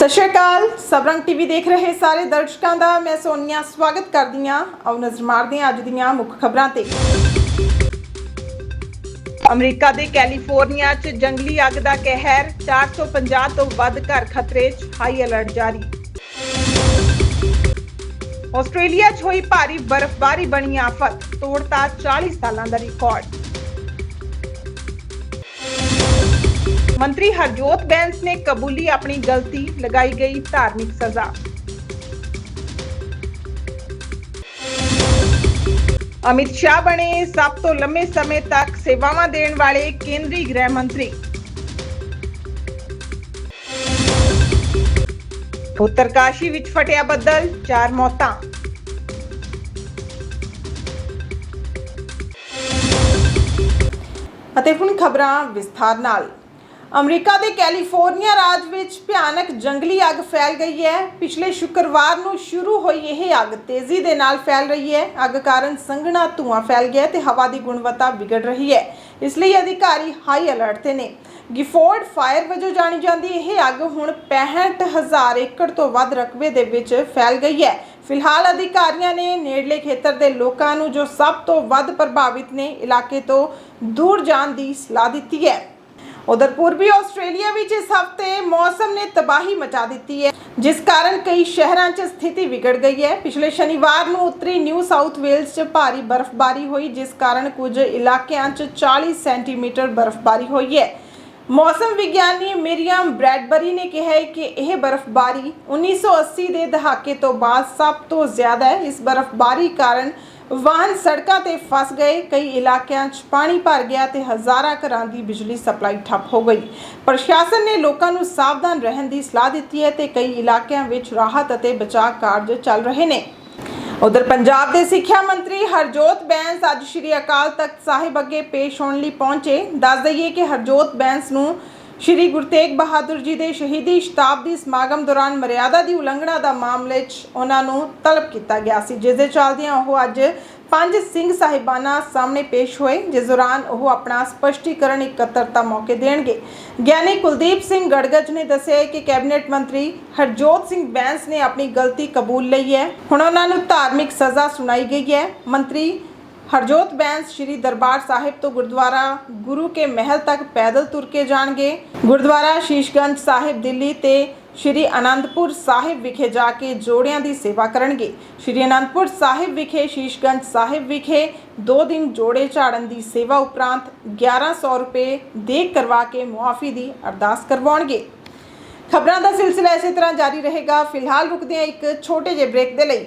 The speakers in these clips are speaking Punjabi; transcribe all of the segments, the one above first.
ਸਤਿ ਸ਼੍ਰੀ ਅਕਾਲ। ਸਬਰੰਗ ਟੀਵੀ ਦੇਖ ਰਹੇ ਸਾਰੇ ਦਰਸ਼ਕਾਂ ਦਾ ਮੈਂ ਸੋਨੀਆ ਸਵਾਗਤ ਕਰਦੀ ਹਾਂ। ਆਓ ਨਜ਼ਰ ਮਾਰਦੇ ਹਾਂ ਅੱਜ ਦੀਆਂ ਮੁੱਖ ਖਬਰਾਂ ਤੇ। ਅਮਰੀਕਾ ਦੇ ਕੈਲੀਫੋਰਨੀਆ 'ਚ ਜੰਗਲੀ ਅੱਗ ਦਾ ਕਹਿਰ 450 ਤੋਂ ਵੱਧ ਘਰ ਖਤਰੇ 'ਚ ਹਾਈ ਅਲਰਟ ਜਾਰੀ। ਆਸਟ੍ਰੇਲੀਆ 'ਚ ਹੋਈ ਭਾਰੀ ਬਰਫ਼ਬਾਰੀ ਬਣੀ ਆਫਤ, ਤੋੜਤਾ 40 ਸਾਲਾਂ ਦਾ ਰਿਕਾਰਡ ਮੰਤਰੀ ਹਰਜੋਤ ਬੈਂਸ ਨੇ ਕਬੂਲੀ ਆਪਣੀ ਗਲਤੀ, ਲਗਾਈ ਗਈ ਧਾਰਮਿਕ ਸਜ਼ਾ। ਅਮਿਤ ਸ਼ਾਹ ਬਣੇ ਸਭ ਤੋਂ ਲੰਮੇ ਸਮੇਂ ਤੱਕ ਸੇਵਾਵਾਂ ਦੇਣ ਵਾਲੇ ਕੇਂਦਰੀ ਗ੍ਰਹਿ ਮੰਤਰੀ। ਉੱਤਰਕਾਸ਼ੀ ਵਿੱਚ ਫਟਿਆ ਬੱਦਲ, ਚਾਰ ਮੌਤਾਂ। ਅਤੇ ਹੁਣ ਖਬਰਾਂ ਵਿਸਥਾਰ ਨਾਲ। ਅਮਰੀਕਾ ਦੇ ਕੈਲੀਫੋਰਨੀਆ ਰਾਜ ਵਿੱਚ ਭਿਆਨਕ ਜੰਗਲੀ ਅੱਗ ਫੈਲ ਗਈ ਹੈ। ਪਿਛਲੇ ਸ਼ੁੱਕਰਵਾਰ ਨੂੰ ਸ਼ੁਰੂ ਹੋਈ ਇਹ ਅੱਗ ਤੇਜ਼ੀ ਦੇ ਨਾਲ ਫੈਲ ਰਹੀ ਹੈ। ਅੱਗ ਕਾਰਨ ਸੰਘਣਾ ਧੂਆਂ ਫੈਲ ਗਿਆ ਹੈ ਤੇ ਹਵਾ ਦੀ ਗੁਣਵੱਤਾ ਵਿਗੜ ਰਹੀ ਹੈ। ਇਸ ਲਈ ਅਧਿਕਾਰੀ ਹਾਈ ਅਲਰਟ ਤੇ ਨੇ। ਗਿਫੋਰਡ ਫਾਇਰ ਵਜੋਂ ਜਾਣੀ ਜਾਂਦੀ ਇਹ ਅੱਗ ਹੁਣ 65000 ਏਕੜ ਤੋਂ ਵੱਧ ਰਕਬੇ ਦੇ ਵਿੱਚ ਫੈਲ ਗਈ ਹੈ। ਫਿਲਹਾਲ ਅਧਿਕਾਰੀਆਂ ਨੇ ਨੇੜਲੇ ਖੇਤਰ ਦੇ ਲੋਕਾਂ ਨੂੰ ਜੋ ਸਭ ਤੋਂ ਵੱਧ ਪ੍ਰਭਾਵਿਤ ਨੇ, ਇਲਾਕੇ ਤੋਂ ਦੂਰ ਜਾਣ ਦੀ ਸਲਾਹ ਦਿੱਤੀ ਹੈ। ਉਧਰ ਪੂਰਬੀ ਆਸਟ੍ਰੇਲੀਆ ਵਿੱਚ ਇਸ ਹਫ਼ਤੇ ਮੌਸਮ ਨੇ ਤਬਾਹੀ ਮਚਾ ਦਿੱਤੀ ਹੈ, ਜਿਸ ਕਾਰਨ ਕਈ ਸ਼ਹਿਰਾਂ 'ਚ ਸਥਿਤੀ ਵਿਗੜ ਗਈ ਹੈ। ਪਿਛਲੇ ਸ਼ਨੀਵਾਰ ਨੂੰ ਉੱਤਰੀ ਨਿਊ ਸਾਊਥ ਵੇਲਸ 'ਚ ਭਾਰੀ ਬਰਫ਼ਬਾਰੀ ਹੋਈ, ਜਿਸ ਕਾਰਨ ਕੁਝ ਇਲਾਕਿਆਂ 'ਚ 40 ਸੈਂਟੀਮੀਟਰ ਬਰਫ਼ਬਾਰੀ ਹੋਈ ਹੈ। ਮੌਸਮ ਵਿਗਿਆਨੀ ਮਿਰੀਅਮ ਬ੍ਰੈਡਬਰੀ ਨੇ ਕਿਹਾ ਹੈ ਕਿ ਇਹ ਬਰਫ਼ਬਾਰੀ 1980 ਦੇ ਦਹਾਕੇ ਤੋਂ ਬਾਅਦ ਸਭ ਤੋਂ ਜ਼ਿਆਦਾ ਹੈ। ਇਸ ਬਰਫ਼ਬਾਰੀ ਕਾਰਨ ਵਾਹਨ ਸੜਕਾਂ ਤੇ ਫਸ ਗਏ, ਕਈ ਇਲਾਕਿਆਂ 'ਚ ਪਾਣੀ ਭਰ ਗਿਆ ਤੇ ਹਜ਼ਾਰਾਂ ਘਰਾਂ ਦੀ ਬਿਜਲੀ ਸਪਲਾਈ ਠੱਪ ਹੋ ਗਈ। ਪ੍ਰਸ਼ਾਸਨ ਨੇ ਲੋਕਾਂ ਨੂੰ ਸਾਵਧਾਨ ਰਹਿਣ ਦੀ ਸਲਾਹ ਦਿੱਤੀ ਹੈ ਤੇ ਕਈ ਇਲਾਕਿਆਂ ਵਿੱਚ ਰਾਹਤ ਅਤੇ ਬਚਾਅ ਕਾਰਜ ਚੱਲ ਰਹੇ ਨੇ। ਉਧਰ ਪੰਜਾਬ ਦੇ ਸਿੱਖਿਆ ਮੰਤਰੀ ਹਰਜੋਤ ਬੈਂਸ ਅੱਜ ਸ਼੍ਰੀ ਅਕਾਲ ਤਖਤ ਸਾਹਿਬ ਅੱਗੇ ਪੇਸ਼ ਹੋਣ ਲਈ ਪਹੁੰਚੇ। ਦੱਸ ਦਈਏ ਕਿ ਹਰਜੋਤ ਬੈਂਸ ਨੂੰ ਸ਼੍ਰੀ ਗੁਰੂ ਤੇਗ ਬਹਾਦਰ ਜੀ ਦੇ ਸ਼ਹੀਦੀ ਸ਼ਤਾਬਦੀ ਸਮਾਗਮ ਦੌਰਾਨ ਮਰਿਆਦਾ ਦੀ ਉਲੰਘਣਾ ਦਾ ਮਾਮਲੇ 'ਚ ਉਹਨਾਂ ਨੂੰ ਤਲਬ ਕੀਤਾ ਗਿਆ ਸੀ, ਜਿਸ ਦੇ ਚੱਲਦਿਆਂ ਉਹ ਅੱਜ ਪੰਜ ਸਿੰਘ ਸਾਹਿਬਾਨਾਂ ਸਾਹਮਣੇ ਪੇਸ਼ ਹੋਏ, ਜਿਸ ਦੌਰਾਨ ਉਹ ਆਪਣਾ ਸਪਸ਼ਟੀਕਰਨ ਇਕੱਤਰਤਾ ਮੌਕੇ ਦੇਣਗੇ। ਗਿਆਨੀ ਕੁਲਦੀਪ ਸਿੰਘ ਗੜਗਜ ਨੇ ਦੱਸਿਆ ਕਿ ਕੈਬਨਿਟ ਮੰਤਰੀ ਹਰਜੋਤ ਸਿੰਘ ਬੈਂਸ ਨੇ ਆਪਣੀ ਗਲਤੀ ਕਬੂਲ ਲਈ ਹੈ। ਹੁਣ ਉਹਨਾਂ ਨੂੰ ਧਾਰਮਿਕ ਸਜ਼ਾ ਸੁਣਾਈ ਗਈ ਹੈ। ਮੰਤਰੀ ਹਰਜੋਤ ਬੈਂਸ ਸ਼੍ਰੀ ਦਰਬਾਰ ਸਾਹਿਬ ਤੋਂ ਗੁਰਦੁਆਰਾ ਗੁਰੂ ਕੇ ਮਹਿਲ ਤੱਕ ਪੈਦਲ ਤੁਰ ਕੇ ਜਾਣਗੇ। ਗੁਰਦੁਆਰਾ ਸ਼ੀਸ਼ਗੰਜ ਸਾਹਿਬ ਦਿੱਲੀ ਤੇ ਸ਼੍ਰੀ ਅਨੰਦਪੁਰ ਸਾਹਿਬ ਵਿਖੇ ਜਾ ਕੇ ਜੋੜਿਆਂ ਦੀ ਸੇਵਾ ਕਰਨਗੇ। ਸ਼੍ਰੀ ਅਨੰਦਪੁਰ ਸਾਹਿਬ ਵਿਖੇ, ਸ਼ੀਸ਼ਗੰਜ ਸਾਹਿਬ ਵਿਖੇ 2 ਦਿਨ ਜੋੜੇ ਝਾੜਨ ਦੀ ਸੇਵਾ ਉਪਰੰਤ 1100 ਰੁਪਏ ਦੇ ਕਰਵਾ ਕੇ ਮੁਆਫੀ ਦੀ ਅਰਦਾਸ ਕਰਵਾਉਣਗੇ। ਖਬਰਾਂ ਦਾ ਸਿਲਸਿਲਾ ਇਸੇ ਤਰ੍ਹਾਂ ਜਾਰੀ ਰਹੇਗਾ। ਫਿਲਹਾਲ ਰੁਕਦੇ ਹਾਂ ਇੱਕ ਛੋਟੇ ਜਿਹੇ ਬ੍ਰੇਕ ਦੇ ਲਈ।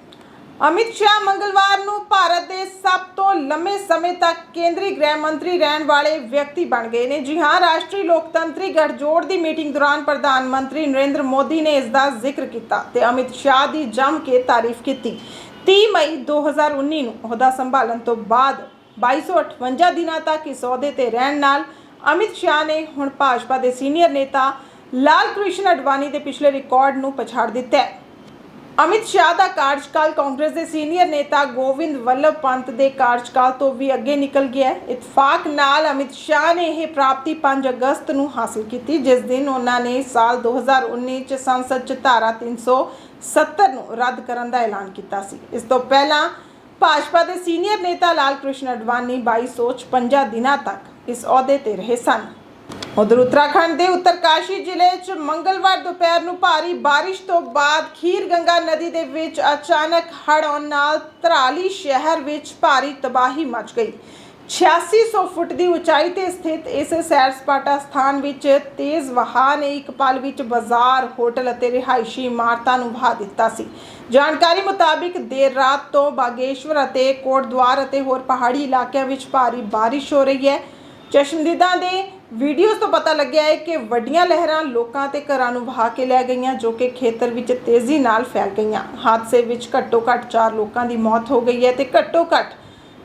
ਅਮਿਤ ਸ਼ਾਹ ਮੰਗਲਵਾਰ ਨੂੰ ਭਾਰਤ ਦੇ ਸਭ ਤੋਂ ਲੰਮੇ ਸਮੇਂ ਤੱਕ ਕੇਂਦਰੀ ਗ੍ਰਹਿ ਮੰਤਰੀ ਰਹਿਣ ਵਾਲੇ ਵਿਅਕਤੀ ਬਣ ਗਏ ਨੇ। ਜੀ ਹਾਂ, ਰਾਸ਼ਟਰੀ ਲੋਕਤੰਤਰੀ ਗਠਜੋੜ ਦੀ ਮੀਟਿੰਗ ਦੌਰਾਨ ਪ੍ਰਧਾਨ ਮੰਤਰੀ ਨਰਿੰਦਰ ਮੋਦੀ ਨੇ ਇਸ ਦਾ ਜ਼ਿਕਰ ਕੀਤਾ ਤੇ ਅਮਿਤ ਸ਼ਾਹ ਦੀ ਜੰਮ ਕੇ ਤਾਰੀਫ ਕੀਤੀ। 30 ਮਈ 2019 ਨੂੰ ਅਹੁਦਾ ਸੰਭਾਲਣ ਤੋਂ ਬਾਅਦ 2258 ਦਿਨਾਂ ਤੱਕ ਇਸ ਅਹੁਦੇ ਤੇ ਰਹਿਣ ਨਾਲ ਅਮਿਤ ਸ਼ਾਹ ਨੇ ਹੁਣ ਭਾਜਪਾ ਦੇ ਸੀਨੀਅਰ ਨੇਤਾ ਲਾਲ ਕ੍ਰਿਸ਼ਨ ਅਡਵਾਨੀ ਦੇ ਪਿਛਲੇ ਰਿਕਾਰਡ ਨੂੰ ਪਛਾੜ ਦਿੱਤਾ ਹੈ। ਅਮਿਤ ਸ਼ਾਹ ਦਾ ਕਾਰਜਕਾਲ ਕਾਂਗਰਸ ਦੇ ਸੀਨੀਅਰ ਨੇਤਾ ਗੋਵਿੰਦ ਵੱਲਭ ਪੰਤ ਦੇ ਕਾਰਜਕਾਲ ਤੋਂ ਵੀ ਅੱਗੇ ਨਿਕਲ ਗਿਆ ਹੈ। ਇਤਫਾਕ ਨਾਲ ਅਮਿਤ ਸ਼ਾਹ ਨੇ ਇਹ ਪ੍ਰਾਪਤੀ 5 ਅਗਸਤ ਨੂੰ ਹਾਸਲ ਕੀਤੀ, ਜਿਸ ਦਿਨ ਉਹਨਾਂ ਨੇ ਸਾਲ 2019 ਚ ਸੰਸਦ ਚ ਧਾਰਾ 370 ਨੂੰ ਰੱਦ ਕਰਨ ਦਾ ਐਲਾਨ ਕੀਤਾ ਸੀ। ਇਸ ਤੋਂ ਪਹਿਲਾਂ ਭਾਜਪਾ ਦੇ ਸੀਨੀਅਰ ਨੇਤਾ ਲਾਲ ਕ੍ਰਿਸ਼ਨ ਅਡਵਾਨੀ 2256 ਦਿਨਾਂ ਤੱਕ ਇਸ ਅਹੁਦੇ ਤੇ ਰਹੇ ਸਨ। ਉਧਰ ਉੱਤਰਾਖੰਡ ਦੇ ਉੱਤਰਕਾਸ਼ੀ ਜ਼ਿਲ੍ਹੇ 'ਚ ਮੰਗਲਵਾਰ ਦੁਪਹਿਰ ਨੂੰ ਭਾਰੀ ਬਾਰਿਸ਼ ਤੋਂ ਬਾਅਦ ਖੀਰ ਗੰਗਾ ਨਦੀ ਦੇ ਵਿੱਚ ਅਚਾਨਕ ਹੜ੍ਹ ਆਉਣ ਨਾਲ ਧਰਾਲੀ ਸ਼ਹਿਰ ਵਿੱਚ ਭਾਰੀ ਤਬਾਹੀ ਮਚ ਗਈ। 8600 ਫੁੱਟ ਦੀ ਉਚਾਈ ਤੇ ਸਥਿਤ ਇਸ ਸੈਰ ਸਪਾਟਾ ਸਥਾਨ ਵਿੱਚ ਤੇਜ਼ ਵਹਾਅ ਨੇ ਇੱਕ ਪਲ ਵਿੱਚ ਬਾਜ਼ਾਰ, ਹੋਟਲ ਅਤੇ ਰਿਹਾਇਸ਼ੀ ਇਮਾਰਤਾਂ ਨੂੰ ਵਹਾ ਦਿੱਤਾ ਸੀ। ਜਾਣਕਾਰੀ ਮੁਤਾਬਿਕ ਦੇਰ ਰਾਤ ਤੋਂ ਬਾਗੇਸ਼ਵਰ ਅਤੇ ਕੋਟਦੁਆਰ ਅਤੇ ਹੋਰ ਪਹਾੜੀ ਇਲਾਕਿਆਂ ਵਿੱਚ ਭਾਰੀ ਬਾਰਿਸ਼ ਹੋ ਰਹੀ ਹੈ। ਚਸ਼ਮਦੀਦਾਂ ਦੇ ਵੀਡੀਓਜ਼ ਤੋਂ ਪਤਾ ਲੱਗਿਆ ਹੈ ਕਿ ਵੱਡੀਆਂ ਲਹਿਰਾਂ ਲੋਕਾਂ ਤੇ ਘਰਾਂ ਨੂੰ ਵਹਾ ਕੇ ਲੈ ਗਈਆਂ, ਜੋ ਕਿ ਖੇਤਰ ਵਿੱਚ ਤੇਜ਼ੀ ਨਾਲ ਫੈਲ ਗਈਆਂ। ਹਾਦਸੇ ਵਿੱਚ ਘੱਟੋ ਘੱਟ 4 ਲੋਕਾਂ ਦੀ ਮੌਤ ਹੋ ਗਈ ਹੈ ਤੇ ਘੱਟੋ ਘੱਟ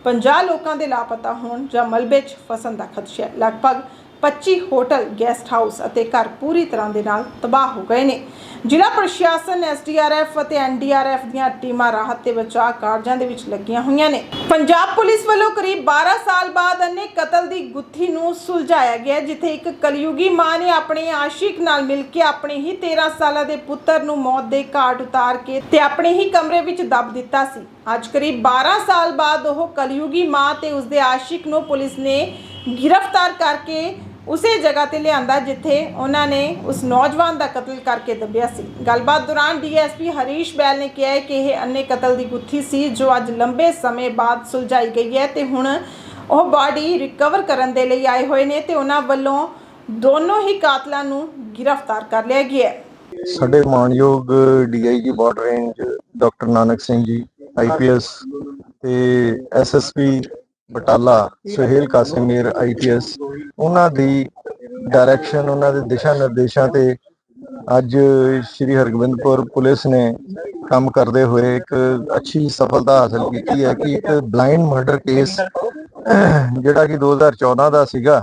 50 ਲੋਕਾਂ ਦੇ ਲਾਪਤਾ ਹੋਣ ਜਾਂ ਮਲਬੇ 'ਚ ਫਸਣ ਦਾ ਖਦਸ਼ਾ ਹੈ। ਲਗਭਗ 25 ਹੋਟਲ, ਗੈਸਟ ਹਾਊਸ ਅਤੇ ਘਰ ਪੂਰੀ ਤਰ੍ਹਾਂ ਦੇ ਨਾਲ ਤਬਾਹ ਹੋ ਗਏ ਨੇ। ਜ਼ਿਲ੍ਹਾ ਪ੍ਰਸ਼ਾਸਨ ਐਸਡੀਆਰਐਫ ਅਤੇ ਐਨਡੀਆਰਐਫ ਦੀਆਂ ਟੀਮਾਂ ਰਾਹਤ ਤੇ ਬਚਾਅ ਕਾਰਜਾਂ ਦੇ ਵਿੱਚ ਲੱਗੀਆਂ ਹੋਈਆਂ ਨੇ। ਪੰਜਾਬ ਪੁਲਿਸ ਵੱਲੋਂ ਕਰੀਬ 12 ਸਾਲ ਬਾਅਦ ਅਨੇ ਕਤਲ ਦੀ ਗੁੱਥੀ ਨੂੰ ਸੁਲਝਾਇਆ ਗਿਆ, ਜਿੱਥੇ ਇੱਕ ਕਲਯੁਗੀ ਮਾਂ ਨੇ ਆਪਣੇ ਆਸ਼ਿਕ ਨਾਲ ਮਿਲ ਕੇ ਆਪਣੇ ਹੀ 13 ਸਾਲਾਂ ਦੇ ਪੁੱਤਰ ਨੂੰ ਮੌਤ ਦੇ ਘਾਟ ਉਤਾਰ ਕੇ ਤੇ ਆਪਣੇ ਹੀ ਕਮਰੇ ਵਿੱਚ ਦੱਬ ਦਿੱਤਾ ਸੀ। ਅੱਜ ਕਰੀਬ 12 ਸਾਲ ਬਾਅਦ ਉਹ ਕਲਯੁਗੀ ਮਾਂ ਤੇ ਉਸਦੇ ਆਸ਼ਿਕ ਨੂੰ ਪੁਲਿਸ ਨੇ ਗ੍ਰਿਫਤਾਰ ਕਰਕੇ ਉਸੇ ਜਗ੍ਹਾ ਤੇ ਲਿਆਂਦਾ ਜਿੱਥੇ ਉਹਨਾਂ ਨੇ ਉਸ ਨੌਜਵਾਨ ਦਾ ਕਤਲ ਕਰਕੇ ਦੱਬਿਆ ਸੀ। ਗੱਲਬਾਤ ਦੌਰਾਨ ਡੀਐਸਪੀ ਹਰੀਸ਼ ਬੈਲ ਨੇ ਕਿਹਾ ਕਿ ਇਹ ਅੰਨੇ ਕਤਲ ਦੀ ਗੁੱਥੀ ਸੀ, ਜੋ ਅੱਜ ਲੰਬੇ ਸਮੇਂ ਬਾਅਦ ਸੁਲਝਾਈ ਗਈ ਹੈ ਤੇ ਹੁਣ ਉਹ ਬਾਡੀ ਰਿਕਵਰ ਕਰਨ ਦੇ ਲਈ ਆਏ ਹੋਏ ਨੇ ਤੇ ਉਹਨਾਂ ਵੱਲੋਂ ਦੋਨੋਂ ਹੀ ਕਾਤਲਾਂ ਨੂੰ ਗ੍ਰਿਫਤਾਰ ਕਰ ਲਿਆ ਗਿਆ ਹੈ। ਸਾਡੇ ਮਾਨਯੋਗ DIG border range doctor Nanak Singh ji IPS ਤੇ ਐਸਐਸਪੀ ਬਟਾਲਾ, ਸੁਹੇਲ ਕਾਸਿਮੀਰ ਆਈਪੀਐਸ ਉਹਨਾਂ ਦੀ ਡਾਇਰੈਕਸ਼ਨ ਉਹਨਾਂ ਦੇ ਦਿਸ਼ਾ ਨਿਰਦੇਸ਼ਾਂ ਤੇ ਅੱਜ ਸ਼੍ਰੀ ਹਰਗੋਬਿੰਦਪੁਰ ਪੁਲਿਸ ਨੇ ਕੰਮ ਕਰਦੇ ਹੋਏ ਇੱਕ ਅੱਛੀ ਸਫਲਤਾ ਹਾਸਲ ਕੀਤੀ ਹੈ ਕਿ ਇੱਕ ਬਲਾਈਂਡ ਮਰਡਰ ਕੇਸ ਜਿਹੜਾ ਕਿ 2014 ਦਾ ਸੀਗਾ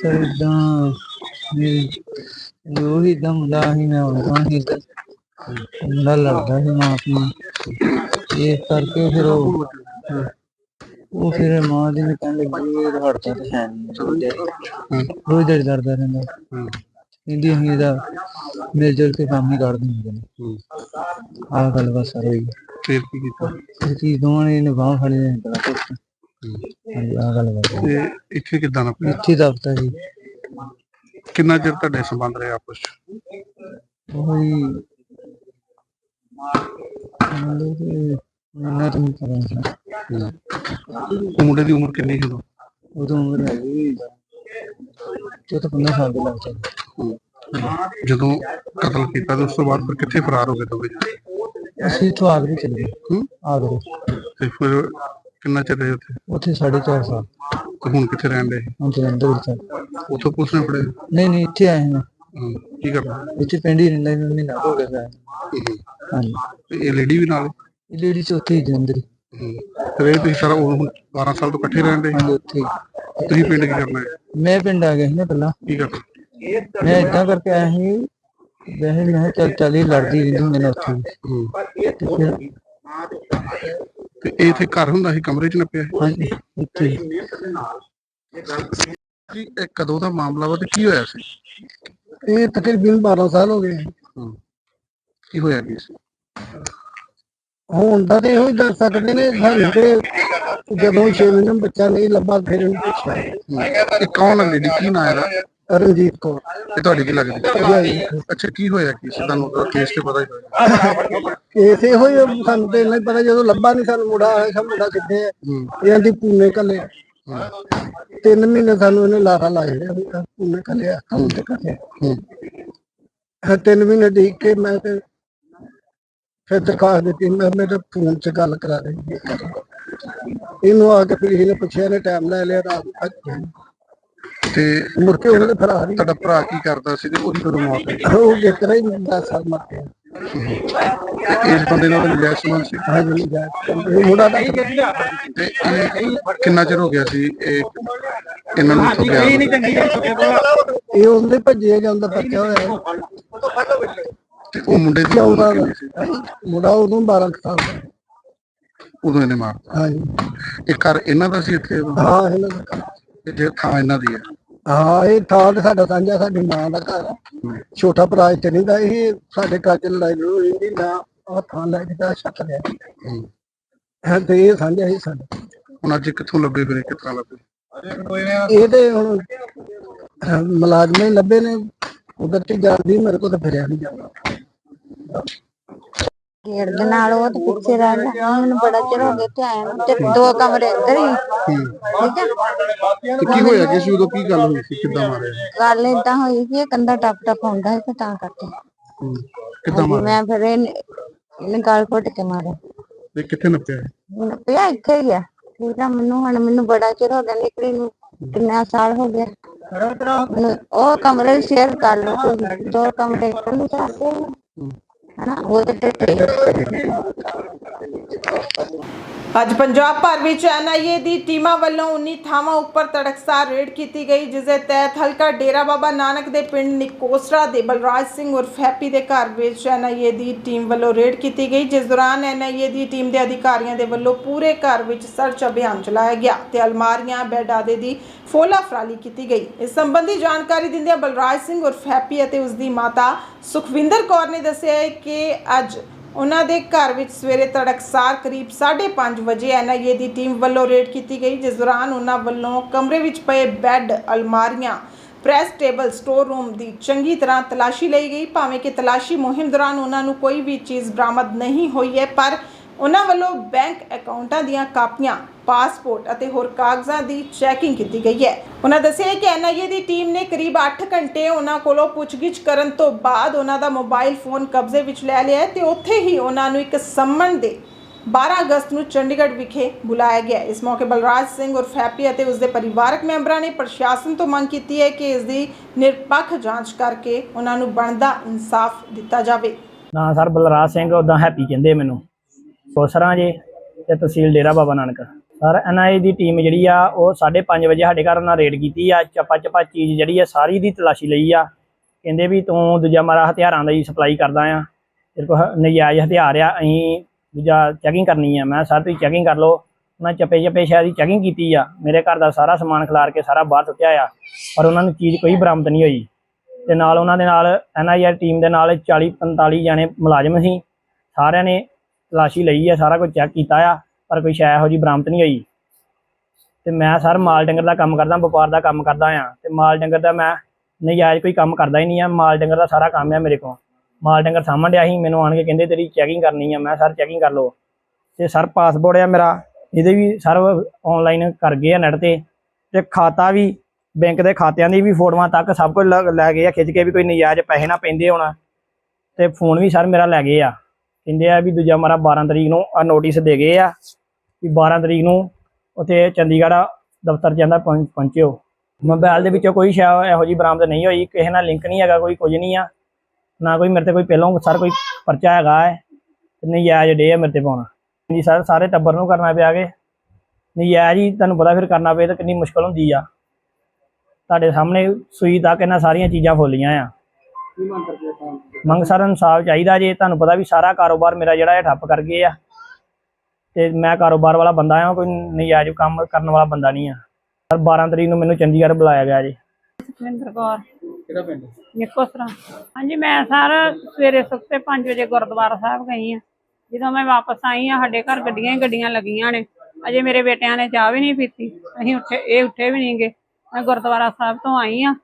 ਸਰ ਇਦਾਂ ਜੋ ਹੀ ਦਮ ਮੁੰਡਾ ਹੀ ਮੈਂ ਉਹਨਾਂ ਹੀ ਤਾਂ ਮੁੰਡਾ ਲੜਦਾ ਸੀ ਮਾਂ ਆਪਣੀ ਇਹ ਕਰਕੇ ਫਿਰ ਉਹ ਉਹ ਫਿਰ ਮਾਂ ਦੀ ਨੇ ਕਹਿਣ ਲੱਗੀ ਇਹ ਹੜਤਾ ਤੇ ਹੈ ਨਹੀਂ ਰੋਜ਼ ਦਿਹਾੜੀ ਲੜਦਾ ਰਹਿੰਦਾ। ਹੂੰ ਕਹਿੰਦੀ ਅਸੀਂ ਇਹਦਾ ਮਿਲ ਜੁਲ ਕੇ ਕੰਮ ਹੀ ਕਰ ਦਿੰਦੇ ਨੇ। ਹੂੰ। ਆਹ ਗੱਲ ਬਸ ਸਰ ਹੋਈ ਫਿਰ ਕੀ ਕੀਤਾ? ਇਹ ਦੋਵਾਂ ਨੇ ਨਿਭਾਉ ਫੜੇ ਨੇ ਬੜਾ ਕੁਛ ਹਾਂਜੀ ਆਹ ਗੱਲ ਬਸ ਤੇ ਇੱਥੇ ਕਿੱਦਾਂ ਨਾ ਪਿਆ? ਇੱਥੇ ਦਫਤਰ ਜੀ। ਕਿੰਨਾ ਚਿਰ ਤੁਹਾਡੇ ਸੰਬੰਧ ਰਹੇ ਆਪਸ ਚ? ਉਹੀ ਤਾਂ ਨਹੀਂ ਉਹ ਮੁੰਡੇ ਦੀ ਉਮਰ ਕਿੰਨੀ ਸੀ ਉਦੋਂ ਉਦੋਂ ਉਮਰ ਹੈਗੀ ਚੌਦਾਂ ਪੰਦਰਾਂ ਸਾਲ ਦੇ ਲੱਗ ਜਾਂਦੇ ਜਦੋਂ ਕਤਲ ਕੀਤਾ ਤੇ ਉਸ ਤੋਂ ਬਾਅਦ ਫਿਰ ਕਿੱਥੇ ਫਰਾਰ ਹੋ ਗਏ ਦੋਵੇਂ ਜਣੇ? ਅਸੀਂ ਇੱਥੋਂ ਆਗਰੇ ਚਲੇ ਗਏ। ਹੂੰ। ਆਗਰੇ। ਤੇ ਫਿਰ ਕਿੰਨਾ ਚਿਰ ਰਹੇ ਉੱਥੇ ਉੱਥੇ ਸਾਢੇ ਚਾਰ ਸਾਲ ਤੇ ਹੁਣ ਕਿੱਥੇ ਰਹਿਣ ਦੇ ਹੁਣ ਜਲੰਧਰ ਵਿੱਚ ਆ। ਉੱਥੋਂ ਪੁਲਿਸ ਨੇ ਫੜੇ ਨਹੀਂ ਨਹੀਂ ਇੱਥੇ ਆਏ ਹਾਂ ਹੂੰ, ਕੀ ਕਰਨਾ ਇੱਥੇ ਪਿੰਡ ਹੀ ਰਹਿੰਦਾ ਸੀ ਮਹੀਨਾ ਹੋ ਗਿਆ। ਹਾਂਜੀ ਤੇ ਇਹ ਲੇਡੀ ਵੀ ਨਾਲ ਇਹ ਲੇਡੀ ਚ ਉੱਥੇ ਹੀ ਜਲੰਧਰ ਹੀ। ਹੂੰ। ਫਿਰ ਇਹ ਤੁਸੀਂ ਸਾਰਾ ਉਹ ਹੁਣ 12 ਸਾਲ ਤੋਂ ਇਕੱਠੇ ਰਹਿਣ ਦੇ ਹਾਂਜੀ ਉੱਥੇ ਹੀ। ਤੁਸੀਂ ਪਿੰਡ ਕੀ ਕਰਨਾ ਹੈ ਮੈਂ ਪਿੰਡ ਆ ਗਿਆ ਸੀ ਨਾ ਪਹਿਲਾਂ ਕੀ ਕਰਨਾ ਮੈਂ ਏਦਾਂ ਕਰਕੇ ਆਇਆ ਸੀ ਵੈਸੇ ਮੈਂ ਕਿਹਾ ਚੱਲ ਚੱਲ ਹੀ ਲੜਦੀ ਰਹਿੰਦੀ ਹੁੰਦੀ ਨੇ ਉੱਥੇ ਵੀ। ਹੂੰ। ਤੇ ਫਿਰ ਤੇ ਇਹ ਇੱਥੇ ਘਰ ਹੁੰਦਾ ਸੀ ਕਮਰੇ 'ਚ ਨੱਪਿਆ ਸੀ? ਹਾਂਜੀ ਇੱਥੇ ਹੀ। ਜੀ ਇਹ ਕਦੋਂ ਦਾ ਮਾਮਲਾ ਵਾ ਤੇ ਕੀ ਹੋਇਆ ਸੀ ਇਹ ਤਕਰੀਬਨ 12 ਸਾਲ ਹੋ ਗਏ। ਕੀ ਹੋਇਆ ਕੀ ਸੀ ਹੁਣ ਦਾ ਤੇ ਇਹੋ ਹੀ ਦੱਸ ਸਕਦੇ ਨੇ ਸਾਨੂੰ ਤੇ ਜਦੋਂ 6 ਮਹੀਨੇ ਬੱਚਾ ਨਹੀਂ ਲੱਭਾ ਫਿਰ ਇਹਨੂੰ ਪੁੱਛਿਆ। ਇਹ ਕੌਣ ਹੈ ਲੇਡੀ ਕੀ ਨਾਂ ਇਹਦਾ ਰਣਜੀਤ ਕੌਰ। ਇਹ ਤੁਹਾਡੀ ਕੀ ਲੱਗਦੀ? ਅੱਛਾ ਕੀ ਹੋਇਆ ਕੀ? ਸੀ ਤੁਹਾਨੂੰ ਤਾਂ ਕੇਸ ਤੇ ਪਤਾ ਹੀ ਹੋਇਆ। ਕੇਸ ਇਹੋ ਹੀ ਸਾਨੂੰ ਤੇ ਨਹੀਂ ਪਤਾ ਜਦੋਂ ਲੱਭਾ ਨਹੀਂ ਸਾਨੂੰ ਮੁੰਡਾ ਆਇਆ ਸਾ ਮੁੰਡਾ ਕਿੱਥੇ ਹੈ। ਇਹਨਾਂ ਦੀ ਪੂਨੇ ਕੱਲੇ। ਤਿੰਨ ਮਹੀਨੇ ਸਾਨੂੰ ਇਹਨੇ ਲਾਰਾ ਲਾਇਆ ਪੂਨੇ ਕੱਲੇ ਕੰਮ ਤੇ ਕੱਲੇ ਹੂੰ। ਤਿੰਨ ਮਹੀਨੇ ਦੇਖ ਕੇ ਮੈਂ ਤੇ ਫਿਰ ਦਰਖਾਸਤ ਦਿੱਤੀ ਮੈਂ ਮੇਰੇ ਫੋਨ 'ਚ ਗੱਲ ਕਰਾ ਰਹੀ ਇਹਨੂੰ ਆ ਕੇ ਫਿਰ ਇਹਨੇ ਪੁੱਛਿਆ ਨੇ ਟਾਈਮ ਲੈ ਲਿਆ ਰਾਤ ਤੱਕ ਤੇ ਮੁੜ ਕੇ ਉਹਨੇ ਤੇ ਫਰਾਰ ਹੀ ਤੁਹਾਡਾ ਭਰਾ ਕੀ ਕਰਦਾ ਸੀ ਤੇ ਉਹਦੀ ਕਦੋਂ ਮੌਤ ਹੋਈ? ਉਹ ਜਿੱਤਰਾ ਹੀ 10 ਸਾਲ ਮਰ ਗਿਆ। ਤੇ ਇਸ ਬੰਦੇ ਨਾਲ ਮਿਲਿਆ ਸਮਾਨ ਸੀ? ਹਾਂਜੀ ਜਾ ਇਹ ਮੁੰਡਾ ਦਾ ਤੇ ਇਹ ਕਿੰਨਾ ਚਿਰ ਹੋ ਗਿਆ ਸੀ? ਇਹ ਇਹਨਾਂ ਨੂੰ ਇੱਥੋਂ ਗਿਆ? ਇਹ ਉਹਦੇ ਭੱਜੇ ਜਾਂਦਾ ਬੱਚਾ ਹੋਇਆ? ਤੇ ਉਹ ਮੁੰਡੇ ਦੀ ਉਮਰ ਦਾ। ਕਿੰਨੀ ਸੀ? ਮੁੰਡਾ ਉਦੋਂ 12 ਕੁ ਸਾਲ ਦਾ। ਉਦੋਂ ਇਹਨੇ ਮਾਰਤਾ ਹਾਂਜੀ। ਇਹ ਘਰ ਇਹਨਾਂ ਦਾ ਸੀ ਇੱਥੇ? ਹਾਂ ਇਹਨਾਂ ਦਾ। ਤੇ ਜੇ ਥਾਂ ਇਹਨਾਂ ਦੀ ਹੈ ਹਾਂ ਇਹ ਥਾਂ ਤੇ ਸਾਡਾ ਸਾਂਝਾ ਸਾਡੀ ਮਾਂ ਦਾ ਘਰ ਆ। ਛੋਟਾ ਭਰਾ ਇੱਥੇ ਨਹੀਂ ਦਾ ਇਹ ਸਾਡੇ ਘਰ ਚ ਲੜਾਈ ਲੜੂਈ ਨਹੀਂ ਨਾ ਉਹ ਥਾਂ ਲੈ ਕੇ ਤਾਂ ਛੱਤ ਲਿਆ ਹੂੰ। ਹੈ ਤੇ ਇਹ ਸਾਂਝਾ ਹੀ ਸਾਡਾ। ਹੁਣ ਅੱਜ ਕਿੱਥੋਂ ਲੱਭੇ ਫਿਰ ਕਿੱਥਾਂ ਲੱਭੇ? ਇਹ ਤੇ ਹੁਣ ਅਹ, ਮੁਲਾਜ਼ਮ ਹੀ ਲੱਭੇ ਨੇ। ਉਧਰ ਤੇ ਜਾਂਦੀ ਮੇਰੇ ਕੋਲ ਤਾਂ ਫਿਰਿਆ ਨਹੀਂ ਜਾਂਦਾ। ਗੇੜ ਦੇ ਨਾਲ ਉਹ ਤੇ ਪਿੱਛੇ ਰਹਿੰਦਾ ਹੁਣ ਮੈਨੂੰ ਬੜਾ ਚਿਰ ਹੋ ਗਿਆ ਤੇ ਆਇਆ ਨੂੰ। ਤੇ ਦੋ ਕਮਰੇ ਅੰਦਰ ਹੀ। ਠੀਕ ਹੈ ਤੇ ਕੀ ਹੋਇਆ ਕਿ ਸੀ? ਉਦੋਂ ਕੀ ਗੱਲ ਹੋਈ ਸੀ? ਕਿੱਦਾਂ ਮਾਰਿਆ? ਗੱਲ ਏਦਾਂ ਹੋਈ ਕਿ ਇਹ ਕੰਧਾ ਟੱਪ ਟੱਪ ਆਉਂਦਾ ਸੀ ਤੇ ਤਾਂ ਕਰਕੇ। ਹੂੰ। ਕਿੱਦਾਂ ਮਾਰਿਆ? ਮੈਂ ਫਿਰ ਇਹਨੇ ਇਹਨੇ ਗਾਲ ਘੁੱਟ ਕੇ ਮਾਰਿਆ। ਤੇ ਕਿੱਥੇ ਨੱਪਿਆ? ਹੁਣ ਪਿਆ ਇੱਥੇ ਹੀ ਆ। ਠੀਕ ਆ ਮੈਨੂੰ ਹੁਣ ਮੈਨੂੰ ਬੜਾ ਚਿਰ ਹੋ ਗਿਆ ਨਿਕਲੀ ਨੂੰ। ਕਿੰਨਾ ਸਾਲ ਹੋ ਗਿਆ। ਮੈਨੂੰ ਉਹ ਕਮਰੇ ਸ਼ੇਅਰ ਕਰ ਲਓ ਤੁਸੀਂ। ਦੋ ਕਮਰੇ ਕੱਢ ਸਕਦੇ ਹਨਾ ਉਹ ਤੇ ਟੁੱਟੇ ਅੱਜ ਪੰਜਾਬ ਭਰ ਵਿੱਚ ਐਨਆਈਏ ਦੀ ਟੀਮਾਂ ਵੱਲੋਂ 19 ਥਾਵਾਂ ਉੱਪਰ ਤੜਕਸਾਰ ਰੇਡ ਕੀਤੀ ਗਈ ਜਿਸ ਦੇ ਤਹਿਤ ਹਲਕਾ ਡੇਰਾ ਬਾਬਾ ਨਾਨਕ ਦੇ ਪਿੰਡ ਨਿਕੋਸਰਾ ਦੇ ਬਲਰਾਜ ਸਿੰਘ ਉਰਫ ਹੈਪੀ ਦੇ ਘਰ ਵਿੱਚ ਐਨਆਈਏ ਦੀ ਟੀਮ ਵੱਲੋਂ ਰੇਡ ਕੀਤੀ ਗਈ, ਜਿਸ ਦੌਰਾਨ ਐਨਆਈਏ ਦੀ ਟੀਮ ਦੇ ਅਧਿਕਾਰੀਆਂ ਦੇ ਵੱਲੋਂ ਪੂਰੇ ਘਰ ਵਿੱਚ ਸਰਚ ਅਭਿਆਨ ਚਲਾਇਆ ਗਿਆ ਤੇ ਅਲਮਾਰੀਆਂ, ਬੈੱਡ ਆਦਿ ਦੀ ਫੋਲਾ ਫਰਾਲੀ ਕੀਤੀ ਗਈ। ਇਸ ਸੰਬੰਧੀ ਜਾਣਕਾਰੀ ਦਿੰਦਿਆਂ ਬਲਰਾਜ ਸਿੰਘ ਉਰਫ ਹੈਪੀ ਅਤੇ ਉਸ ਦੀ ਮਾਤਾ ਸੁਖਵਿੰਦਰ ਕੌਰ ਨੇ ਦੱਸਿਆ ਹੈ ਕਿ ਅੱਜ ਉਹਨਾਂ ਦੇ ਘਰ ਵਿੱਚ ਸਵੇਰੇ ਤੜਕਸਾਰ ਕਰੀਬ 5:30 ਵਜੇ ਐਨਆਈਏ ਦੀ ਟੀਮ ਵੱਲੋਂ ਰੇਡ ਕੀਤੀ ਗਈ, ਜਿਸ ਦੌਰਾਨ ਉਹਨਾਂ ਵੱਲੋਂ ਕਮਰੇ ਵਿੱਚ ਪਏ ਬੈੱਡ, ਅਲਮਾਰੀਆਂ, ਪ੍ਰੈਸ ਟੇਬਲ, ਸਟੋਰ ਰੂਮ ਦੀ ਚੰਗੀ ਤਰ੍ਹਾਂ ਤਲਾਸ਼ੀ ਲਈ ਗਈ। ਭਾਵੇਂ ਕਿ ਤਲਾਸ਼ੀ ਮੁਹਿੰਮ ਦੌਰਾਨ ਉਹਨਾਂ ਨੂੰ ਕੋਈ ਵੀ ਚੀਜ਼ ਬਰਾਮਦ ਨਹੀਂ ਹੋਈ ਹੈ, ਪਰ ਉਹਨਾਂ ਵੱਲੋਂ ਬੈਂਕ ਅਕਾਊਂਟਾਂ ਦੀਆਂ ਕਾਪੀਆਂ ਪਾਸਪੋਰਟ ਅਤੇ ਹੋਰ ਕਾਗਜ਼ਾਂ ਦੀ ਚੈਕਿੰਗ ਕੀਤੀ ਗਈ ਹੈ। ਉਹਨਾਂ ਦੱਸਿਆ ਕਿ ਐਨਆਈਏ ਦੀ ਟੀਮ ਨੇ ਕਰੀਬ 8 ਘੰਟੇ ਉਹਨਾਂ ਕੋਲੋਂ ਪੁੱਛਗਿੱਛ ਕਰਨ ਤੋਂ ਬਾਅਦ ਉਹਨਾਂ ਦਾ ਮੋਬਾਈਲ ਫੋਨ ਕਬਜ਼ੇ ਵਿੱਚ ਲੈ ਲਿਆ ਤੇ ਉੱਥੇ ਹੀ ਉਹਨਾਂ ਨੂੰ ਇੱਕ ਸੰਮਣ ਦੇ 12 ਅਗਸਤ ਨੂੰ ਚੰਡੀਗੜ੍ਹ ਵਿਖੇ ਬੁਲਾਇਆ ਗਿਆ ਇਸ ਮੌਕੇ ਬਲਰਾਜ ਸਿੰਘ ਉਰਫ ਹੈਪੀ ਅਤੇ ਉਸ ਦੇ ਪਰਿਵਾਰਕ ਮੈਂਬਰਾਂ ਨੇ ਪ੍ਰਸ਼ਾਸਨ ਤੋਂ ਮੰਗ ਕੀਤੀ ਹੈ ਕਿ ਇਸ ਦੀ ਨਿਰਪੱਖ ਜਾਂਚ ਕਰਕੇ ਉਹਨਾਂ ਨੂੰ ਬਣਦਾ ਇਨਸਾਫ ਦਿੱਤਾ ਜਾਵੇ। ਨਾਂ ਸਰ, ਬਲਰਾਜ ਸਿੰਘ ਉਦਾਂ ਹੈਪੀ ਕਹਿੰਦੇ ਮੈਨੂੰ। ਕੋਸਰਾਂ ਜੇ ਤੇ ਤਹਿਸੀਲ ਡੇਰਾ ਬਾਬਾ ਨਾਨਕ। ਸਰ ਐਨਆਈ ਦੀ ਟੀਮ ਜਿਹੜੀ ਆ, ਉਹ 5:30 ਵਜੇ ਸਾਡੇ ਘਰ ਉਹਨਾਂ ਰੇਡ ਕੀਤੀ ਆ, ਚੱਪਾ ਚੱਪਾ ਚੀਜ਼ ਜਿਹੜੀ ਆ, ਸਾਰੀ ਦੀ ਤਲਾਸ਼ੀ ਲਈ ਆ। ਕਹਿੰਦੇ ਵੀ ਤੂੰ ਦੂਜਾ ਮਾਰਾ ਹਥਿਆਰਾਂ ਦਾ ਹੀ ਸਪਲਾਈ ਕਰਦਾ ਆ। ਤੇਰੇ ਕੋਲ ਨਜਾਇਜ਼ ਹਥਿਆਰ ਆ, ਅਸੀਂ ਦੂਜਾ ਚੈਕਿੰਗ ਕਰਨੀ ਆ। ਮੈਂ ਸਰ, ਤੁਸੀਂ ਚੈਕਿੰਗ ਕਰ ਲਓ। ਉਹਨਾਂ ਚੱਪੇ ਚੱਪੇ ਸ਼ਾਇਦ ਦੀ ਚੈਕਿੰਗ ਕੀਤੀ ਆ। ਮੇਰੇ ਘਰ ਦਾ ਸਾਰਾ ਸਮਾਨ ਖਿਲਾਰ ਕੇ ਸਾਰਾ ਬਾਹਰ ਸੁੱਟਿਆ ਆ, ਪਰ ਉਹਨਾਂ ਨੂੰ ਚੀਜ਼ ਕੋਈ ਬਰਾਮਦ ਨਹੀਂ ਹੋਈ। ਤੇ ਨਾਲ ਉਹਨਾਂ ਦੇ ਨਾਲ ਐਨਆਈਆਰ ਟੀਮ ਦੇ ਨਾਲ 40 45 ਜਾਣੇ ਮੁਲਾਜ਼ਮ ਸੀ। ਸਾਰਿਆਂ ਨੇ ਤਲਾਸ਼ੀ ਲਈ ਆ, ਸਾਰਾ ਕੁਝ ਚੈੱਕ ਕੀਤਾ ਆ। ਪਰ ਕੋਈ ਸ਼ੈ ਇਹੋ ਜੀ ਬਰਾਮਦ ਨਹੀਂ ਹੋਈ। ਤੇ ਮੈਂ ਸਰ ਮਾਲ ਡੰਗਰ ਦਾ ਕੰਮ ਕਰਦਾ, ਵਪਾਰ ਦਾ ਕੰਮ ਕਰਦਾ ਆ। ਤੇ ਮਾਲ ਡੰਗਰ ਦਾ ਮੈਂ ਨਜਾਇਜ਼ ਕੋਈ ਕੰਮ ਕਰਦਾ ਹੀ ਨਹੀਂ ਆ। ਮਾਲ ਡੰਗਰ ਦਾ ਸਾਰਾ ਕੰਮ ਆ ਮੇਰੇ ਕੋਲ। ਮਾਲ ਡੰਗਰ ਸਾਂਭਣ ਡਿਆ ਸੀ, ਮੈਨੂੰ ਆਣ ਕੇ ਕਹਿੰਦੇ ਤੇਰੀ ਚੈਕਿੰਗ ਕਰਨੀ ਆ। ਮੈਂ ਸਰ ਚੈਕਿੰਗ ਕਰ ਲਓ। ਤੇ ਸਰ ਪਾਸਪੋਰਟ ਆ ਮੇਰਾ। ਇਹਦੇ ਵੀ ਸਰ ਆਨਲਾਈਨ ਕਰ ਗਏ ਆ ਨੈਟ ਤੇ। ਤੇ ਖਾਤਾ ਵੀ ਬੈਂਕ ਦੇ ਖਾਤਿਆਂ ਦੀ ਵੀ ਫੋਟੋਆਂ ਤੱਕ ਸਭ ਕੁਝ ਲ- ਲੈ ਗਏ ਆ। ਖਿੱਚ ਕੇ ਵੀ ਕੋਈ ਨਜਾਇਜ਼ ਪੈਸੇ ਨਾ ਪੈਂਦੇ ਹੋਣਾ। ਤੇ ਫੋਨ ਵੀ ਸਰ ਮੇਰਾ ਲੈ ਗਏ ਆ। ਕਹਿੰਦੇ ਆ ਵੀ ਦੂਜਾ ਮਾਰਾ 12 ਤਰੀਕ ਨੂੰ ਆ ਨੋਟਿਸ ਦੇ ਗਏ ਆ। ਵੀ 12 ਤਰੀਕ ਨੂੰ ਉੱਥੇ ਚੰਡੀਗੜ੍ਹ ਦਫ਼ਤਰ ਜਾਂਦਾ ਪਹੁੰਚਿਓ। ਮੋਬਾਈਲ ਦੇ ਵਿੱਚੋਂ ਕੋਈ ਸ਼ੈ ਇਹੋ ਜੀ ਬਰਾਮਦ ਨਹੀਂ ਹੋਈ ਕਿਸੇ ਨਾਲ ਲਿੰਕ ਨਹੀਂ ਹੈਗਾ ਕੋਈ ਕੁਝ ਨਹੀਂ ਆ। ਨਾ ਕੋਈ ਮੇਰੇ ਤੇ ਕੋਈ ਪਹਿਲਾਂ ਸਰ ਕੋਈ ਪਰਚਾ ਹੈਗਾ ਹੈ ਨਜਾਇਜ਼ ਡੇ ਆ ਮੇਰੇ ਤੇ ਪਾਉਣਾ। ਜੀ ਸਰ ਸਾਰੇ ਟੱਬਰ ਨੂੰ ਕਰਨਾ ਪਿਆ ਕੇ। ਨਜਾਇਜ਼ ਹੀ ਤੁਹਾਨੂੰ ਪਤਾ ਫਿਰ ਕਰਨਾ ਪਏ ਤਾਂ ਕਿੰਨੀ ਮੁਸ਼ਕਲ ਹੁੰਦੀ ਆ। ਤੁਹਾਡੇ ਸਾਹਮਣੇ ਸੂਈ ਤੱਕ ਇਹਨਾਂ ਸਾਰੀਆਂ ਚੀਜ਼ਾਂ ਫੋਲੀਆਂ ਆ। ਮੰਗ ਸਰ ਇਨਸਾਫ ਚਾਹੀਦਾ ਜੇ। ਤੁਹਾਨੂੰ ਪਤਾ ਵੀ ਸਾਰਾ ਕਾਰੋਬਾਰ ਮੇਰਾ ਜਿਹੜਾ ਇਹ ਠੱਪ ਕਰ ਗਏ ਆ। ਤੇ ਮੈਂ ਕਾਰੋਬਾਰ ਵਾਲਾ ਬੰਦਾ ਆ ਕੋਈ ਨਜਾਇਜ਼ ਕੰਮ ਕਰਨ ਵਾਲਾ ਬੰਦਾ ਨਹੀਂ ਆ। ਸਰ 12 ਤਰੀਕ ਨੂੰ ਮੈਨੂੰ ਚੰਡੀਗੜ੍ਹ ਬੁਲਾਇਆ ਗਿਆ ਜੀ। ਸੁਖਵਿੰਦਰ ਕੌਰ। ਕਿਹੜਾ ਪਿੰਡ? ਨਿਕੋਸਰਾ ਹਾਂਜੀ ਮੈਂ ਸਰ ਸਵੇਰੇ ਸੁੱਤੇ 5 ਵਜੇ ਗੁਰਦੁਆਰਾ ਸਾਹਿਬ ਗਈ ਆ। ਜਦੋਂ ਮੈਂ ਵਾਪਸ ਆਈ ਆ ਸਾਡੇ ਘਰ ਗੱਡੀਆਂ ਹੀ ਗੱਡੀਆਂ ਲੱਗੀਆਂ ਨੇ। ਅਜੇ ਮੇਰੇ ਬੇਟਿਆਂ ਨੇ ਚਾਹ ਵੀ ਨਹੀਂ ਪੀਤੀ। ਅਸੀਂ ਉੱਠੇ ਇਹ ਉੱਠੇ ਵੀ ਨਹੀਂਗੇ ਮੈਂ ਗੁਰਦੁਆਰਾ ਸਾਹਿਬ ਤੋਂ ਆਈ ਆ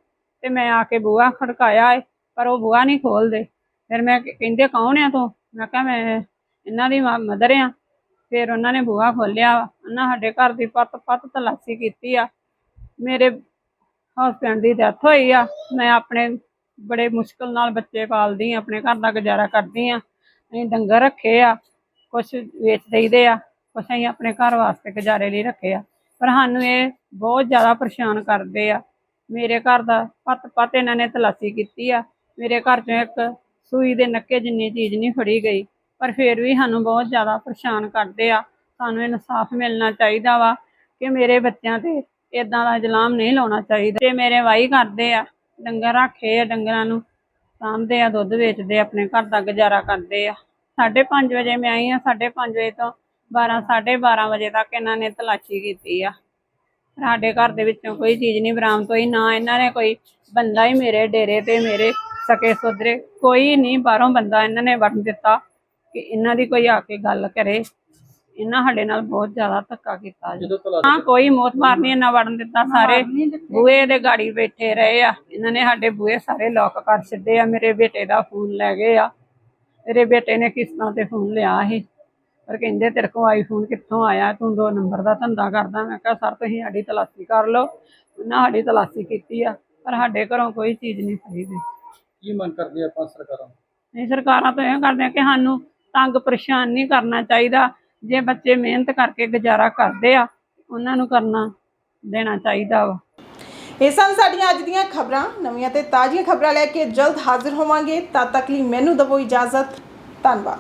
ਤੇ ਮੈਂ ਆ ਕੇ ਬੂਹਾ ਖੜਕਾਇਆ ਏ ਪਰ ਉਹ ਬੂਹਾ ਨਹੀਂ ਖੋਲਦੇ। ਫਿਰ ਮੈਂ ਕਹਿੰਦੇ ਕੌਣ ਆ ਤੂੰ? ਮੈਂ ਕਿਹਾ ਮੈਂ ਇਹਨਾਂ ਦੀ ਮਦਰ ਆ। ਫਿਰ ਉਹਨਾਂ ਨੇ ਬੂਹਾ ਖੋਲਿਆ ਉਹਨਾਂ ਸਾਡੇ ਘਰ ਦੀ ਪੱਤ ਪੱਤ ਤਲਾਸ਼ੀ ਕੀਤੀ ਆ। ਮੇਰੇ ਹਸਬੈਂਡ ਦੀ ਡੈਥ ਹੋਈ ਆ, ਮੈਂ ਆਪਣੇ ਬੜੇ ਮੁਸ਼ਕਲ ਨਾਲ ਬੱਚੇ ਪਾਲਦੀ ਆ, ਆਪਣੇ ਘਰ ਦਾ ਗੁਜ਼ਾਰਾ ਕਰਦੀ ਆ। ਅਸੀਂ ਡੰਗਰ ਰੱਖੇ ਆ ਕੁਝ ਵੇਚ ਦੇਈਦੇ ਆ, ਕੁਛ ਅਸੀਂ ਆਪਣੇ ਘਰ ਵਾਸਤੇ ਗੁਜ਼ਾਰੇ ਲਈ ਰੱਖੇ ਆ। ਪਰ ਸਾਨੂੰ ਇਹ ਬਹੁਤ ਜ਼ਿਆਦਾ ਪਰੇਸ਼ਾਨ ਕਰਦੇ ਆ। ਮੇਰੇ ਘਰ ਦਾ ਪੱਤ ਪੱਤ ਇਹਨਾਂ ਨੇ ਤਲਾਸ਼ੀ ਕੀਤੀ ਆ। ਮੇਰੇ ਘਰ ਚੋਂ ਇੱਕ ਸੂਈ ਦੇ ਨੱਕੇ ਜਿੰਨੀ ਚੀਜ਼ ਨਹੀਂ ਫੜੀ ਗਈ। ਪਰ ਫਿਰ ਵੀ ਸਾਨੂੰ ਬਹੁਤ ਜ਼ਿਆਦਾ ਪਰੇਸ਼ਾਨ ਕਰਦੇ ਆ। ਸਾਨੂੰ ਇਨਸਾਫ ਮਿਲਣਾ ਚਾਹੀਦਾ ਵਾ ਕਿ ਮੇਰੇ ਬੱਚਿਆਂ ਤੇ ਇਦਾਂ ਦਾ ਜਲਾਮ ਨਹੀਂ ਲਾਉਣਾ ਚਾਹੀਦਾ। ਤੇ ਮੇਰੇ ਵਾਈ ਕਰਦੇ ਆ ਡੰਗਰ ਰੱਖੇ ਆ ਡੰਗਰਾਂ ਨੂੰ ਸਾਂਭਦੇ ਆ ਦੁੱਧ ਵੇਚਦੇ ਆ, ਆਪਣੇ ਘਰ ਦਾ ਗੁਜ਼ਾਰਾ ਕਰਦੇ ਆ। 5:30 ਵਜੇ ਮੈਂ ਆਈ ਆ 5:30 ਵਜੇ ਤੋਂ 12 12:30 ਵਜੇ ਤੱਕ ਇਹਨਾਂ ਨੇ ਤਲਾਸ਼ੀ ਕੀਤੀ ਆ। ਸਾਡੇ ਘਰ ਦੇ ਵਿੱਚੋਂ ਕੋਈ ਚੀਜ਼ ਨਹੀਂ ਬਰਾਮਦ ਹੋਈ ਨਾ ਇਹਨਾਂ ਨੇ ਕੋਈ ਬੰਦਾ ਹੀ ਮੇਰੇ ਡੇਰੇ ਤੇ ਮੇਰੇ ਸਕੇ ਸੋਦਰੇ ਕੋਈ ਨਹੀਂ ਬਾਹਰੋਂ ਬੰਦਾ ਇਹਨਾਂ ਨੇ ਵੜਨ ਦਿੱਤਾ। ਕਿ ਇਹਨਾਂ ਦੀ ਕੋਈ ਆ ਕੇ ਗੱਲ ਕਰੇ। ਇਹਨਾਂ ਸਾਡੇ ਨਾਲ ਬਹੁਤ ਜ਼ਿਆਦਾ ਧੱਕਾ ਕੀਤਾ ਜੀ। ਹਾਂ ਕੋਈ ਮੌਤ ਮਾਰਨੀ ਇਹਨਾਂ ਵੜਨ ਦਿੱਤਾ ਸਾਰੇ ਬੂਹੇ ਦੇ ਗਾੜੀ ਬੈਠੇ ਰਹੇ ਆ। ਇਹਨਾਂ ਨੇ ਸਾਡੇ ਬੂਹੇ ਸਾਰੇ ਲੋਕ ਕਰ ਛੱਡੇ ਆ। ਮੇਰੇ ਬੇਟੇ ਦਾ ਫੋਨ ਲੈ ਗਏ ਆ। ਮੇਰੇ ਬੇਟੇ ਨੇ ਕਿਸ਼ਤਾਂ ਤੇ ਫੋਨ ਲਿਆ ਸੀ। ਪਰ ਕਹਿੰਦੇ ਤੇਰੇ ਕੋਲ ਆਈਫੋਨ ਕਿੱਥੋਂ ਆਇਆ? ਤੂੰ ਦੋ ਨੰਬਰ ਦਾ ਧੰਦਾ ਕਰਦਾ। ਮੈਂ ਕਿਹਾ ਸਰ ਤੁਸੀਂ ਸਾਡੀ ਤਲਾਸ਼ੀ ਕਰ ਲਓ। ਉਹਨਾਂ ਸਾਡੀ ਤਲਾਸ਼ੀ ਕੀਤੀ ਆ। ਪਰ ਸਾਡੇ ਘਰੋਂ ਕੋਈ ਚੀਜ਼ ਨਹੀਂ ਫੜੀ ਗਈ ਕੀ ਮੰਗ ਕਰਦੇ ਆਪਾਂ ਸਰਕਾਰਾਂ ਨਹੀਂ ਸਰਕਾਰਾਂ ਤੋਂ ਇਹ ਕਰਦੇ ਆ ਕਿ ਸਾਨੂੰ ਤੰਗ ਪਰੇਸ਼ਾਨ ਨਹੀਂ ਕਰਨਾ ਚਾਹੀਦਾ। ਜੇ ਬੱਚੇ ਮਿਹਨਤ ਕਰਕੇ ਗੁਜ਼ਾਰਾ ਕਰਦੇ ਆ, ਉਹਨਾਂ ਨੂੰ ਕਰਨਾ ਦੇਣਾ ਚਾਹੀਦਾ ਵਾ। ਇਹ ਸਨ ਸਾਡੀਆਂ ਅੱਜ ਦੀਆਂ ਖਬਰਾਂ। ਨਵੀਆਂ ਤੇ ਤਾਜ਼ੀਆਂ ਖਬਰਾਂ ਲੈ ਕੇ ਜਲਦ ਹਾਜ਼ਰ ਹੋਵਾਂਗੇ। ਤਦ ਤੱਕ ਲਈ ਮੈਨੂੰ ਦਵੋ ਇਜਾਜ਼ਤ। ਧੰਨਵਾਦ।